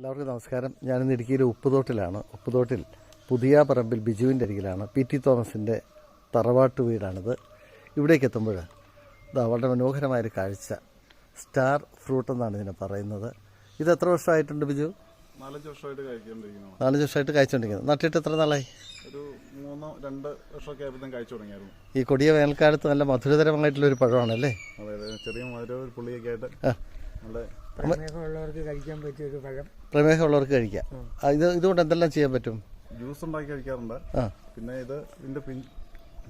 എല്ലാവർക്കും നമസ്കാരം. ഞാനിന്ന് ഇടുക്കിയിലെ ഉപ്പുതോട്ടിലാണ്. ഉപ്പുതോട്ടിൽ പുതിയ പറമ്പിൽ ബിജുവിന്റെ അരികിലാണ് പി ടി തോമസിന്റെ തറവാട്ട് വീടാണിത്. ഇവിടേക്ക് എത്തുമ്പോൾ ഇതാ വളരെ മനോഹരമായൊരു കാഴ്ച. സ്റ്റാർ ഫ്രൂട്ട് എന്നാണ് ഇതിനെ പറയുന്നത്. ഇത് എത്ര വർഷമായിട്ടുണ്ട് ബിജു? നാലഞ്ച് വർഷമായിട്ട് കഴിച്ചുകൊണ്ടിരിക്കുന്നു നാലഞ്ച് വർഷമായിട്ട് കഴിച്ചുകൊണ്ടിരിക്കുന്നത് നട്ടിട്ട് എത്ര നാളായി? ഒരു മൂന്നോ രണ്ട് വർഷമൊക്കെ ആയപ്പോഴത്തേക്കും കഴിച്ചു തുടങ്ങിയായിരുന്നു. ഈ കൊടിയ വേനൽക്കാലത്ത് നല്ല മധുരതരമായിട്ടുള്ളൊരു പഴമാണല്ലേ? അതായത് ചെറിയ മധുര ഒരു പുള്ളിയൊക്കെ ആയിട്ട് പ്രമേഹമുള്ളവർക്ക് കഴിക്കാൻ പറ്റിയ ഒരു പഴം. പ്രമേഹമുള്ളവർക്ക് കഴിക്കാം. ആ, ഇത് ഇതുകൊണ്ട് എന്തെല്ലാം ചെയ്യാൻ പറ്റും? ജ്യൂസ് ഉണ്ടാക്കി കഴിക്കാറുണ്ട്. ആ. പിന്നെ ഇത് ഇതിന്റെ പിൻ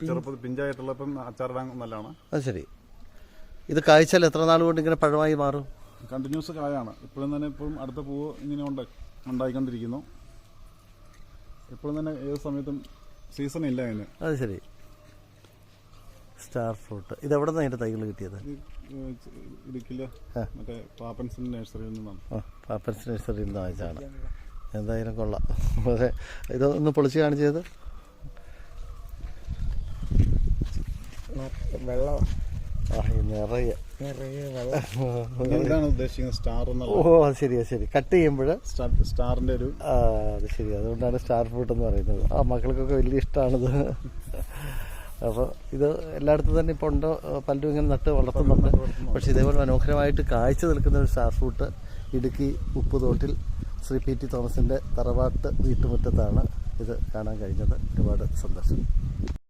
ചെറുപ്പത്തിൽ പിഞ്ചായിട്ടുള്ള ഇപ്പം അച്ചാറിടാൻ നല്ലതാണ് അത് ശരി. ഇത് കായ്ച്ചാൽ എത്ര നാൾ കൊണ്ട് ഇങ്ങനെ പഴമായി മാറും? കണ്ടിന്യൂസ് കായാണ്. ഇപ്പോഴും തന്നെ ഇപ്പോഴും അടുത്ത പൂവ് ഇങ്ങനെ ഉണ്ട് ഉണ്ടായിക്കൊണ്ടിരിക്കുന്നു. ഇപ്പോഴും തന്നെ ഏത് സമയത്തും സീസൺ ഇല്ല അതിന്. അത് ശരി. Star fruit. ഇത് എവിടെ നിന്നാണ് അതിന്റെ തൈകൾ കിട്ടിയത്? ഇത് മറ്റേ പാപ്പൻസിന്റെ നഴ്സറിയിൽ നിന്നാണ് പാപ്പൻസ് നഴ്സറിയിൽ നിന്ന് വാങ്ങിച്ചാണ് എന്തായാലും കൊള്ളാം. പക്ഷേ ഇതൊന്ന് പൊളിച്ച് കാണിച്ചത് വെള്ളം. നിറയെ. നിറയെ വെള്ളം. ഇതാണ് ഉദ്ദേശിക്കുന്നത്? സ്റ്റാർ ഓ അത് ശരി ശരി. കട്ട് ചെയ്യുമ്പോൾ സ്റ്റാറിന്റെ ഒരു ആ അത് ശരി. അതുകൊണ്ടാണ് സ്റ്റാർ ഫ്രൂട്ട് എന്ന് പറയുന്നത്. ആ മക്കൾക്കൊക്കെ വലിയ ഇഷ്ടമാണിത് അപ്പോൾ ഇത് എല്ലായിടത്തും തന്നെ ഇപ്പോൾ ഉണ്ടോ. പലരും ഇങ്ങനെ നട്ട് വളർത്തുന്നുണ്ട്. പക്ഷേ ഇതേപോലെ മനോഹരമായിട്ട് കാഴ്ച നിൽക്കുന്ന ഒരു സ്റ്റാർ ഫ്രൂട്ട് ഇടുക്കി ഉപ്പുതോട്ടിൽ ശ്രീ പി ടി തോമസിന്റെ തറവാട്ട് വീട്ടുമുറ്റത്താണ് ഇത് കാണാൻ കഴിഞ്ഞത്. ഒരുപാട് സന്തോഷം.